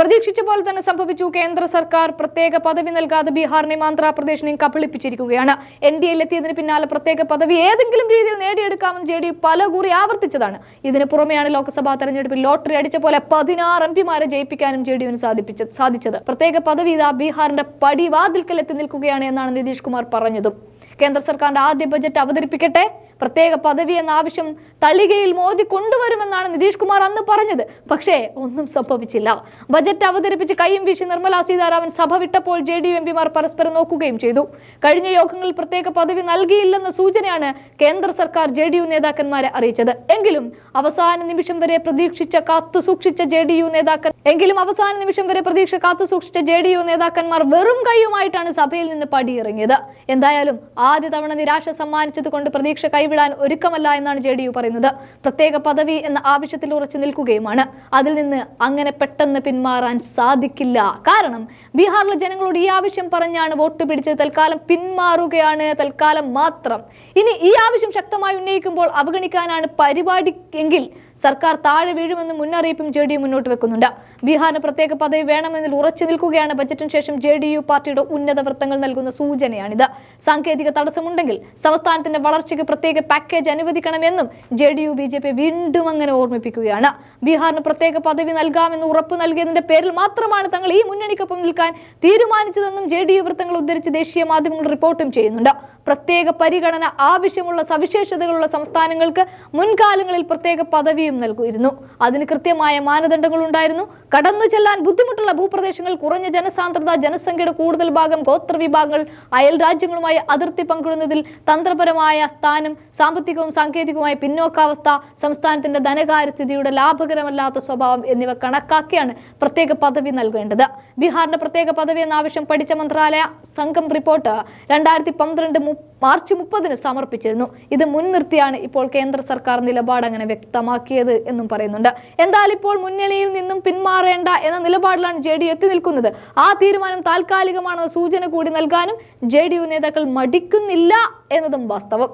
പ്രതീക്ഷിച്ച പോലെ തന്നെ സംഭവിച്ചു. കേന്ദ്ര സർക്കാർ പ്രത്യേക പദവി നൽകാതെ ബീഹാറിനെയും ആന്ധ്രാപ്രദേശിനെയും കബളിപ്പിച്ചിരിക്കുകയാണ്. എൻ ഡി എത്തിയതിന് പിന്നാലെ പ്രത്യേക പദവി ഏതെങ്കിലും രീതിയിൽ നേടിയെടുക്കാമെന്ന് ജെ ഡി യു പലകൂറി ആവർത്തിച്ചതാണ്. ഇതിന് പുറമെയാണ് ലോക്സഭാ തെരഞ്ഞെടുപ്പിൽ ലോട്ടറി അടിച്ച പോലെ പതിനാറ് എം പിമാരെ ജയിപ്പിക്കാനും ജെ ഡി യുവിന് സാധിച്ചത്. പ്രത്യേക പദവി ഇതാ ബീഹാറിന്റെ പടിവാതിൽക്കൽ എത്തി നിൽക്കുകയാണ് എന്നാണ് നിതീഷ് കുമാർ പറഞ്ഞതും. കേന്ദ്ര സർക്കാരിന്റെ ആദ്യ ബജറ്റ് അവതരിപ്പിക്കട്ടെ? പ്രത്യേക പദവി എന്ന ആവശ്യം തളികയിൽ മോദി കൊണ്ടുവരുമെന്നാണ് നിതീഷ് കുമാർ അന്ന് പറഞ്ഞത്. പക്ഷേ ഒന്നും സംഭവിച്ചില്ല. ബജറ്റ് അവതരിപ്പിച്ച് കൈയും വീശി നിർമ്മലാ സീതാരാമൻ സഭ വിട്ടപ്പോൾ ജെ ഡി യു എംപിമാർ പരസ്പരം നോക്കുകയും ചെയ്തു. കഴിഞ്ഞ യോഗങ്ങളിൽ പ്രത്യേക പദവി നൽകിയില്ലെന്ന സൂചനയാണ് കേന്ദ്ര സർക്കാർ ജെ ഡി യു നേതാക്കന്മാരെ അറിയിച്ചത്. എങ്കിലും അവസാന നിമിഷം വരെ പ്രതീക്ഷിച്ച കാത്തു സൂക്ഷിച്ച ജെ ഡി യു നേതാക്കൻ എങ്കിലും അവസാന നിമിഷം വരെ പ്രതീക്ഷ കാത്തു സൂക്ഷിച്ച ജെ ഡി യു നേതാക്കന്മാർ വെറും കൈയുമായിട്ടാണ് സഭയിൽ നിന്ന് പടിയിറങ്ങിയത്. എന്തായാലും ആദ്യ തവണ നിരാശ സമ്മാനിച്ചത് കൊണ്ട് പ്രതീക്ഷ കൈവിടാൻ ഒരുക്കമല്ല എന്നാണ് ജെ പറയുന്നത്. പ്രത്യേക പദവി എന്ന ആവശ്യത്തിൽ ഉറച്ചു നിൽക്കുകയുമാണ്. അതിൽ നിന്ന് അങ്ങനെ പെട്ടെന്ന് പിന്മാറാൻ സാധിക്കില്ല. കാരണം ബീഹാറിലെ ജനങ്ങളോട് ഈ ആവശ്യം പറഞ്ഞാണ് വോട്ട് പിടിച്ച് തൽക്കാലം പിന്മാറുകയാണ്. തൽക്കാലം മാത്രം. ഇനി ഈ ആവശ്യം ശക്തമായി ഉന്നയിക്കുമ്പോൾ അവഗണിക്കാനാണ് പരിപാടി എങ്കിൽ സർക്കാർ താഴെ വീഴുമെന്ന് മുന്നറിയിപ്പും ജെ ഡി യു മുന്നോട്ട് വെക്കുന്നുണ്ട്. ബീഹാറിന് പ്രത്യേക പദവി വേണമെന്നതിൽ ഉറച്ചു നിൽക്കുകയാണ് ബജറ്റിന് ശേഷം ജെ ഡി യു പാർട്ടിയുടെ ഉന്നത വൃത്തങ്ങൾ നൽകുന്ന സൂചനയാണിത്. സാങ്കേതിക തടസ്സമുണ്ടെങ്കിൽ സംസ്ഥാനത്തിന്റെ വളർച്ചയ്ക്ക് പ്രത്യേക പാക്കേജ് അനുവദിക്കണമെന്നും J D U B J P വീണ്ടും അങ്ങനെ ഓർമ്മിപ്പിക്കുകയാണ്. ബീഹാറിന് പ്രത്യേക പദവി നൽകാമെന്ന് ഉറപ്പ് നൽകിയതിന്റെ പേരിൽ മാത്രമാണ് തങ്ങൾ ഈ മുന്നണിക്കൊപ്പം നിൽക്കാൻ തീരുമാനിച്ചതെന്നും ജെ ഡി യു വൃത്തങ്ങൾ ഉദ്ധരിച്ച് ദേശീയ മാധ്യമങ്ങൾ റിപ്പോർട്ടും ചെയ്യുന്നുണ്ട്. പ്രത്യേക പരിഗണന ആവശ്യമുള്ള സവിശേഷതകളുള്ള സംസ്ഥാനങ്ങൾക്ക് മുൻകാലങ്ങളിൽ പ്രത്യേക പദവിയും നൽകിയിരുന്നു. അതിന് കൃത്യമായ മാനദണ്ഡങ്ങൾ ഉണ്ടായിരുന്നു. കടന്നു ചെല്ലാൻ ബുദ്ധിമുട്ടുള്ള ഭൂപ്രദേശങ്ങൾ കുറഞ്ഞ ജനസാന്ദ്രത ജനസംഖ്യയുടെ കൂടുതൽ ഭാഗം ഗോത്രവിഭാഗങ്ങൾ അയൽ രാജ്യങ്ങളുമായി അതിർത്തി പങ്കിടുന്നതിൽ തന്ത്രപരമായ സ്ഥാനം സാമ്പത്തികവും സാങ്കേതികവുമായ പിന്നോക്കാവസ്ഥ സംസ്ഥാനത്തിന്റെ ധനകാര്യസ്ഥിതിയുടെ ലാഭകരമല്ലാത്ത സ്വഭാവം എന്നിവ കണക്കാക്കിയാണ് പ്രത്യേക പദവി നൽകേണ്ടത്. ബീഹാറിന്റെ പ്രത്യേക പദവി എന്ന ആവശ്യം പഠിച്ച മന്ത്രാലയ സംഘം റിപ്പോർട്ട് രണ്ടായിരത്തി പന്ത്രണ്ട് മാർച്ച് മുപ്പതിന് സമർപ്പിച്ചിരുന്നു. ഇത് മുൻനിർത്തിയാണ് ഇപ്പോൾ കേന്ദ്ര സർക്കാർ നിലപാട് അങ്ങനെ വ്യക്തമാക്കിയത് എന്നും പറയുന്നുണ്ട്. എന്തായാലും ഇപ്പോൾ മുന്നണിയിൽ നിന്നും പിന്മാറേണ്ട എന്ന നിലപാടിലാണ് ജെ ഡി എത്തി നിൽക്കുന്നത്. ആ തീരുമാനം താൽക്കാലികമാണെന്ന സൂചന കൂടി നൽകാനും ജെ നേതാക്കൾ മടിക്കുന്നില്ല എന്നതും വാസ്തവം.